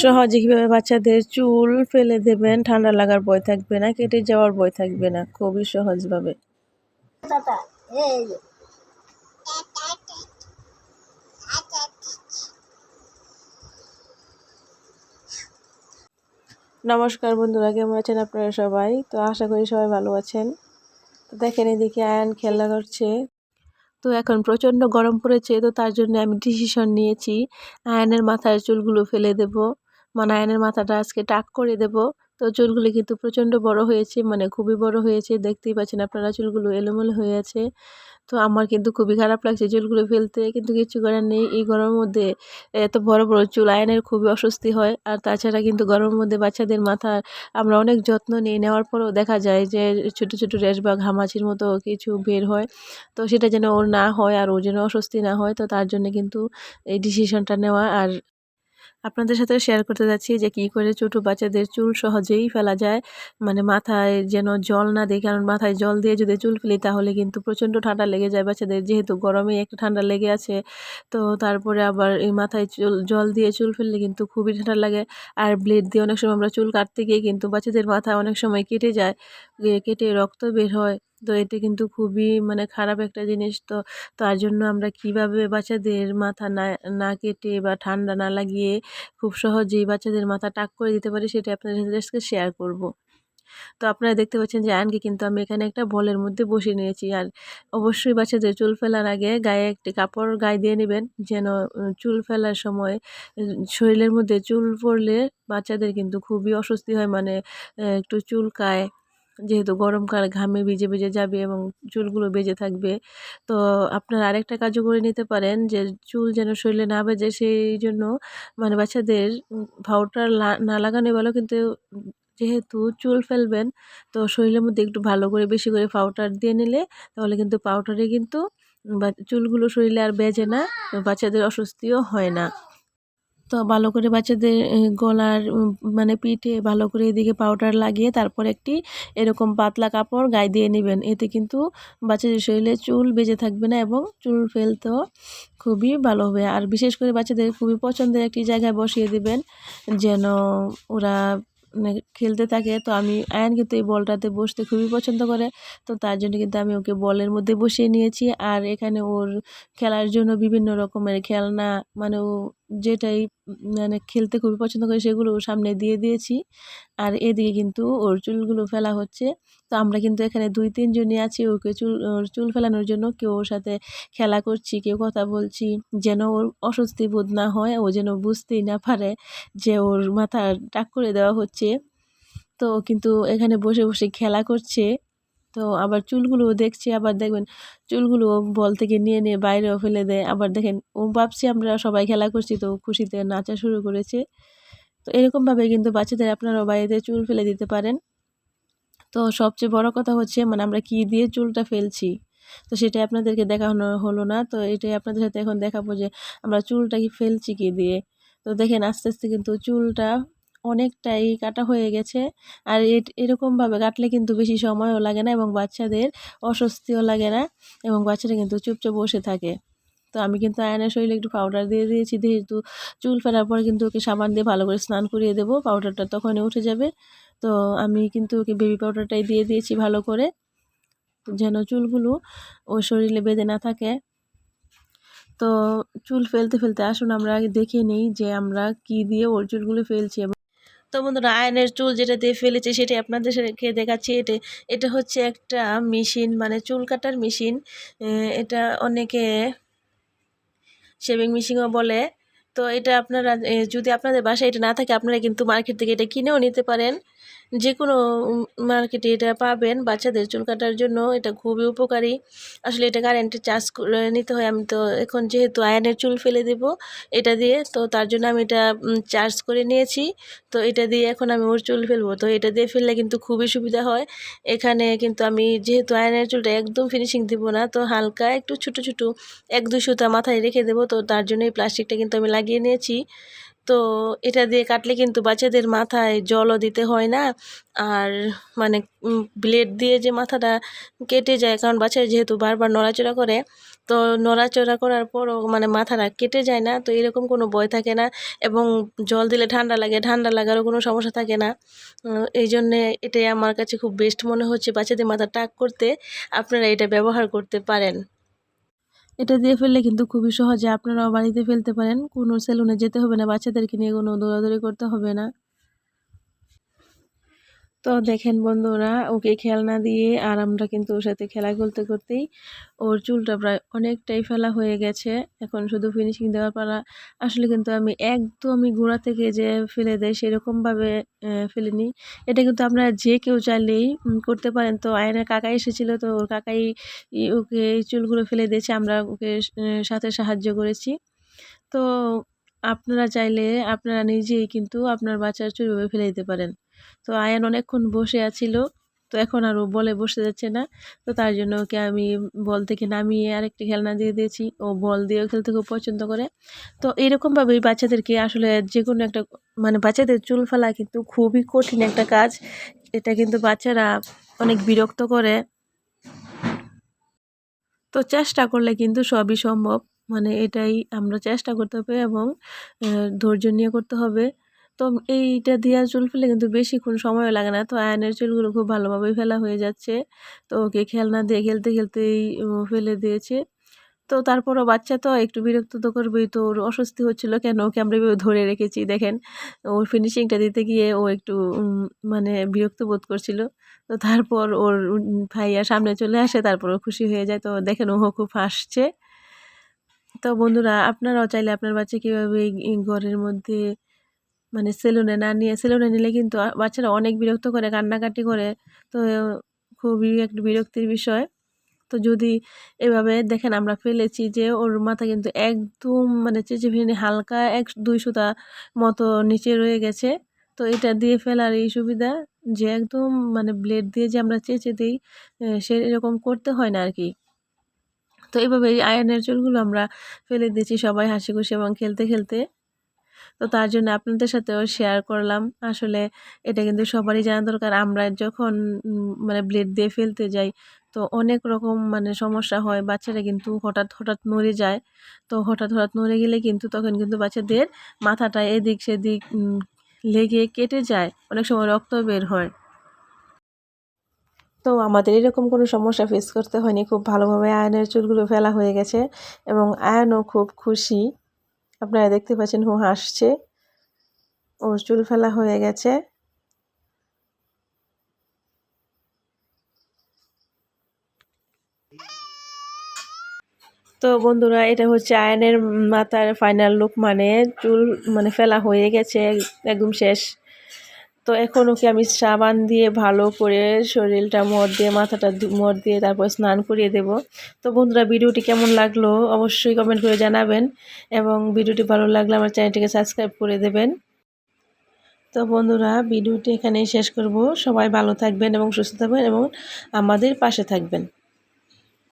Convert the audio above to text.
সহজে কীভাবে বাচ্চাদের চুল ফেলে দেবেন? ঠান্ডা লাগার ভয় থাকবে না কেটে যাওয়ার ভয় থাকবে না খুবই সহজভাবে। নমস্কার বন্ধুরা কেমন আছেন আপনারা সবাই? তো আশা করি সবাই ভালো আছেন। তো দেখেন এদিকে আয়ন খেলা করছে তো এখন প্রচণ্ড গরম পড়েছে তো তার জন্য আমি ডিসিশন নিয়েছি আয়নের মাথার চুলগুলো ফেলে দেব। মানে আয়নের মাথাটা আজকে টাক করে দেব। তো চুলগুলি কিন্তু প্রচণ্ড বড় হয়েছে মানে খুবই বড় হয়েছে, দেখতেই পাচ্ছেন আপনারা চুলগুলো এলোমেলো হয়ে আছে। তো আমার কিন্তু খুবই খারাপ লাগছে চুলগুলো ফেলতে, কিন্তু কিছু করার নেই। এই গরমের মধ্যে এত বড় বড় চুল, আয়নের খুবই অস্বস্তি হয়। আর তাছাড়া কিন্তু গরমের মধ্যে বাচ্চাদের মাথার আমরা অনেক যত্ন নিয়ে নেওয়ার পরেও দেখা যায় যে, ছোট ছোট রেশ বা ঘামাচির মতো কিছু বের হয়। তো সেটা যেন ওর না হয় আর ও যেন অস্বস্তি না হয়, তো তার জন্য কিন্তু এই ডিসিশনটা নেওয়া। আর আপনাদের সাথে শেয়ার করতে যাচ্ছি যে কি করে ছোটো বাচ্চাদের চুল সহজেই ফেলা যায়। মানে মাথায় যেন জল না দেয়, কারণ মাথায় জল দিয়ে যদি চুল ফেলি তাহলে কিন্তু প্রচণ্ড ঠান্ডা লেগে যায়। বাচ্চাদের যেহেতু গরমে একটু ঠান্ডা লেগে আছে, তো তারপরে আবার এই মাথায় চুল, জল দিয়ে চুল ফেললে কিন্তু খুবই ঠান্ডা লাগে। আর ব্লেড দিয়ে অনেক সময় আমরা চুল কাটতে গিয়ে কিন্তু বাচ্চাদের মাথা অনেক সময় কেটে যায় কেটে রক্ত বের হয়। তো এটি কিন্তু খুবই মানে খারাপ একটা জিনিস। তো তার জন্য আমরা কীভাবে বাচ্চাদের মাথা না না কেটে বা ঠান্ডা না লাগিয়ে খুব সহজেই বাচ্চাদের মাথা টাক করে দিতে পারি সেটা আপনাদের সাথে আজকে শেয়ার করব। তো আপনারা দেখতে পাচ্ছেন যে আয়নকে কিন্তু আমি এখানে একটা বলের মধ্যে বসে নিয়েছি। আর অবশ্যই বাচ্চাদের চুল ফেলার আগে গায়ে একটি কাপড় গায়ে দিয়ে নেবেন, যেন চুল ফেলার সময় শরীরের মধ্যে চুল পড়লে বাচ্চাদের কিন্তু খুবই অস্বস্তি হয়। মানে একটু চুলকায় যেহেতু গরমকাল ঘামে ভিজে ভিজে যাবে এবং চুলগুলো বেজে থাকবে, তো আপনারা আরেকটা কাজও করে নিতে পারেন যে চুল যেন শরীরে না বেজে, সেই জন্য মানে বাচ্চাদের পাউডার না লাগানো ভালো। কিন্তু যেহেতু চুল ফেলবেন, তো শরীরের মধ্যে একটু ভালো করে বেশি করে পাউডার দিয়ে নিলে তাহলে কিন্তু পাউডারে কিন্তু চুলগুলো শরীরে আর বেজে না, বাচ্চাদের অস্বস্তিও হয় না। তো ভালো করে বাচ্চাদের গলার মানে পিঠে ভালো করে এদিকে পাউডার লাগিয়ে তারপর একটি এরকম পাতলা কাপড় গায়ে দিয়ে নেবেন। এতে কিন্তু বাচ্চাদের শরীরে চুল বেজে থাকবে না এবং চুল ফেলতেও খুবই ভালো হবে। আর বিশেষ করে বাচ্চাদের খুবই পছন্দের একটি জায়গায় বসিয়ে দিবেন, যেন ওরা মানে খেলতে থাকে। তো আমি, আয়ন কিন্তু এই বলটাতে বসতে খুবই পছন্দ করে। তো তার জন্য কিন্তু আমি ওকে বলের মধ্যে বসিয়ে নিয়েছি। আর এখানে ওর খেলার জন্য বিভিন্ন রকমের খেলনা মানে ও যেটাই মানে খেলতে খুবই পছন্দ করে সেগুলো সামনে দিয়ে দিয়েছি। আর এদিকে কিন্তু ওর চুলগুলো ফেলা হচ্ছে। তো আমরা কিন্তু এখানে দুই তিনজনই আছি, ওকে চুল, ওর চুল ফেলানোর জন্য কেউ ওর সাথে খেলা করছি, কেউ কথা বলছি, যেন ওর অস্বস্তি বোধ না হয়, ও যেন বুঝতেই না পারে যে ওর মাথা টাক করে দেওয়া হচ্ছে। তো কিন্তু এখানে বসে বসে খেলা করছে। তো আবার চুলগুলো দেখছি, আবার দেখবেন চুলগুলো বল থেকে নিয়ে নিয়ে বাইরেও ফেলে দেয়। আবার দেখেন ও ভাবছি আমরা সবাই খেলা করছি, তো খুশিতে নাচা শুরু করেছে। তো এরকমভাবে কিন্তু বাচ্চাদের আপনারাও বাড়িতে চুল ফেলে দিতে পারেন। তো সবচেয়ে বড় কথা হচ্ছে মানে আমরা কি দিয়ে চুলটা ফেলছি? তো সেটাই আপনাদেরকে দেখানো হলো না। তো এটাই আপনাদের সাথে এখন দেখাবো যে আমরা চুলটা কি ফেলছি কি দিয়ে? তো দেখেন আস্তে আস্তে কিন্তু চুলটা অনেকটাই কাটা হয়ে গেছে। আর এরকমভাবে কাটলে কিন্তু বেশি সময়ও লাগে না এবং বাচ্চাদের অস্বস্তিও লাগে না এবং বাচ্চারা কিন্তু চুপচাপ বসে থাকে। তো আমি কিন্তু আয়নের শরীরে একটু পাউডার দিয়ে দিয়েছি, যেহেতু চুল ফেলার পর কিন্তু ওকে সাবান দিয়ে ভালো করে স্নান করিয়ে দেবো পাউডারটা তখনই উঠে যাবে। তো আমি কিন্তু ওকে বেবি পাউডারটাই দিয়ে দিয়েছি ভালো করে, যেন চুলগুলো ও শরীরে বেঁধে না থাকে। তো চুল ফেলতে ফেলতে আসুন, আমরা দেখে নিই যে আমরা কি দিয়ে ওর চুলগুলো ফেলছি তো বন্ধুরা আয়নের চুল যেটা দিয়ে ফেলেছে, সেটাই আপনাদেরকে দেখাচ্ছি। এটা এটা হচ্ছে একটা মেশিন মানে চুল কাটার মেশিন। এটা অনেকে শেভিং মেশিনও বলে। তো এটা আপনারা যদি আপনাদের বাসায় এটা না থাকে, আপনারা কিন্তু মার্কেট থেকে এটা কিনেও নিতে পারেন। যে কোনো মার্কেটে এটা পাবেন। বাচ্চাদের চুল কাটার জন্য এটা খুবই উপকারী। আসলে এটা কারেন্টে চার্জ নিতে হয়। আমি তো এখন যেহেতু আয়নের চুল ফেলে দেব এটা দিয়ে, তো তার জন্য আমি এটা চার্জ করে নিয়েছি। তো এটা দিয়ে এখন আমি ওর চুল ফেলব। তো এটা দিয়ে ফেললে কিন্তু খুবই সুবিধা হয়। এখানে কিন্তু আমি যেহেতু আয়নের চুলটা একদম ফিনিশিং দিব না, তো হালকা একটু ছোটো ছোটো, এক দুই সুতা মাথায় রেখে দেবো। তো তার জন্য এই প্লাস্টিকটা কিন্তু আমি লাগিয়ে নিয়েছি। তো এটা দিয়ে কাটলে কিন্তু বাচ্চাদের মাথায় জলও দিতে হয় না। আর মানে ব্লেড দিয়ে যে মাথাটা কেটে যায়, কারণ বাচ্চারা যেহেতু বারবার নড়াচড়া করে, তো নড়াচড়া করার পরও মানে মাথাটা কেটে যায় না, তো এরকম কোনো ভয় থাকে না এবং জল দিলে ঠান্ডা লাগে, ঠান্ডা লাগারও কোনো সমস্যা থাকে না। এই জন্যে এটাই আমার কাছে খুব বেস্ট মনে হচ্ছে বাচ্চাদের মাথা টাক করতে। আপনারা এটা ব্যবহার করতে পারেন। এটা দিয়ে ফেললে কিন্তু খুবই সহজে আপনারাও বাড়িতে ফেলতে পারেন। কোনো সেলুনে যেতে হবে না, বাচ্চাদেরকে নিয়ে কোনো দৌড়াদৌড়ি করতে হবে না। তো দেখেন বন্ধুরা, ওকে খেলনা দিয়ে আর আমরা কিন্তু ওর সাথে খেলা করতে করতেই ওর চুলটা প্রায় অনেকটাই ফেলা হয়ে গেছে। এখন শুধু ফিনিশিং দেওয়ার পালা, আসলে কিন্তু আমি একদমই গোড়া থেকে যে ফেলে দেয় সেরকমভাবে ফেলিনি। এটা কিন্তু আপনারা যে কেউ চাইলেই করতে পারেন। তো আয়নের কাকা এসেছিল, তো ওর কাকাই ওকে চুলগুলো ফেলে দিয়েছে। আমরা ওকে সাথে সাহায্য করেছি। তো আপনারা চাইলে আপনারা নিজেই কিন্তু আপনার বাচ্চার চুলভাবে ফেলে দিতে পারেন। তো আয়ান অনেকক্ষণ বসে আছিল, তো এখন আর ও বলে বসে যাচ্ছে না। তো তার জন্য ওকে আমি বল থেকে নামিয়ে আরেকটি খেলনা দিয়ে দিয়েছি। ও বল দিয়েও খেলতে খুব পছন্দ করে। তো এরকমভাবেই বাচ্চাদেরকে আসলে যে কোনো একটা মানে বাচ্চাদের চুল ফেলা কিন্তু খুবই কঠিন একটা কাজ। এটা কিন্তু বাচ্চারা অনেক বিরক্ত করে। তো চেষ্টা করলে কিন্তু সবই সম্ভব। মানে এটাই আমরা চেষ্টা করতে হবে এবং ধৈর্য নিয়ে করতে হবে। তো এইটা দিয়া চুল ফেলে কিন্তু বেশিক্ষণ সময়ও লাগে না। তো আয়নের চুলগুলো খুব ভালোভাবেই ফেলা হয়ে যাচ্ছে। তো ওকে খেলনা দিয়ে খেলতে খেলতেই ফেলে দিয়েছে। তো তারপরও বাচ্চা তো একটু বিরক্ত তো করবেই। তো ওর অস্বস্তি হচ্ছিল, কেন? ওকে আমরা ধরে রেখেছি, দেখেন। ওর ফিনিশিংটা দিতে গিয়ে ও একটু মানে বিরক্ত বোধ করছিল। তো তারপর ওর ভাইয়া সামনে চলে আসে তারপর ও খুশি হয়ে যায়। তো দেখেন ও খুব হাসছে। তো বন্ধুরা, আপনারাও চাইলে আপনার বাচ্চা কীভাবে ঘরের মধ্যে মানে সেলুনে না নিয়ে, সেলুনে নিলে কিন্তু বাচ্চারা অনেক বিরক্ত করে, কান্নাকাটি করে। তো খুবই একটা বিরক্তির বিষয়। তো যদি এভাবে দেখেন, আমরা ফেলেছি যে ওর মাথা কিন্তু একদম মানে চেঁচে ফেলে হালকা এক, দুই সুতা মতো নিচে রয়ে গেছে। তো এটা দিয়ে ফেলার এই সুবিধা যে একদম মানে ব্লেড দিয়ে যে আমরা চেঁচে দিই সে এরকম করতে হয় না আর কি। তো এইভাবে এই আয়নের চুলগুলো আমরা ফেলে দিয়েছি সবাই হাসি খুশি এবং খেলতে খেলতে। তো তার জন্য আপনাদের সাথেও শেয়ার করলাম। আসলে এটা কিন্তু সবারই জানা দরকার। আমরা যখন মানে ব্লেড দিয়ে ফেলতে যাই, তো অনেক রকম মানে সমস্যা হয়। বাচ্চারা কিন্তু হঠাৎ হঠাৎ নড়ে যায়। তো হঠাৎ হঠাৎ নড়ে গেলে কিন্তু তখন কিন্তু বাচ্চাদের মাথাটা এদিক সেদিক লেগে কেটে যায়। অনেক সময় রক্ত বের হয়। তো আমাদের এরকম কোনো সমস্যা ফেস করতে হয়নি। খুব ভালোভাবে আয়নের চুলগুলো ফেলা হয়ে গেছে এবং আয়নও খুব খুশি। আপনারা দেখতে পাচ্ছেন ও হাসছে। ওর চুল ফেলা হয়ে গেছে। তো বন্ধুরা, এটা হচ্ছে আয়নের মাথার ফাইনাল লুক মানে চুল মানে ফেলা হয়ে গেছে একদম শেষ। তো এখন ওকে আমি সাবান দিয়ে ভালো করে শরীরটা মদ দিয়ে, মাথাটা মর দিয়ে তারপর স্নান করিয়ে দেব। তো বন্ধুরা, ভিডিওটি কেমন লাগল অবশ্যই কমেন্ট করে জানাবেন এবং ভিডিওটি ভালো লাগলে আমার চ্যানেলটিকে সাবস্ক্রাইব করে দেবেন। তো বন্ধুরা, ভিডিওটি এখানেই শেষ করব। সবাই ভালো থাকবেন এবং সুস্থ থাকবেন এবং আমাদের পাশে থাকবেন।